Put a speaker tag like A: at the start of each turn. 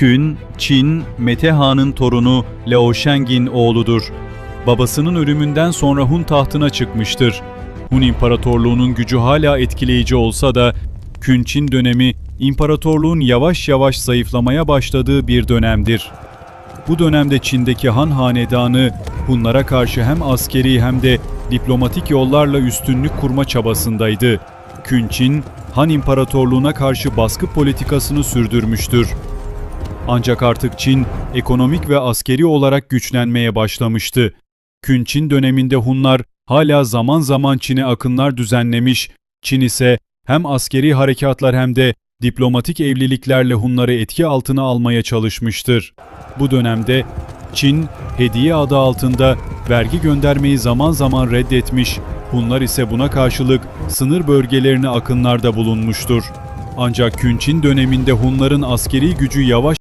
A: Kün, Çin, Mete Han'ın torunu Lao Sheng'in oğludur. Babasının ölümünden sonra Hun tahtına çıkmıştır. Hun İmparatorluğu'nun gücü hala etkileyici olsa da Kün Çin dönemi imparatorluğun yavaş yavaş zayıflamaya başladığı bir dönemdir. Bu dönemde Çin'deki Han hanedanı Hunlara karşı hem askeri hem de diplomatik yollarla üstünlük kurma çabasındaydı. Kün Çin, Han İmparatorluğu'na karşı baskı politikasını sürdürmüştür. Ancak artık Çin ekonomik ve askeri olarak güçlenmeye başlamıştı. Kün Çin döneminde Hunlar hala zaman zaman Çin'e akınlar düzenlemiş, Çin ise hem askeri harekatlar hem de diplomatik evliliklerle Hunları etki altına almaya çalışmıştır. Bu dönemde Çin, hediye adı altında vergi göndermeyi zaman zaman reddetmiş, Hunlar ise buna karşılık sınır bölgelerine akınlarda bulunmuştur. Ancak Künçin döneminde Hunların askeri gücü yavaş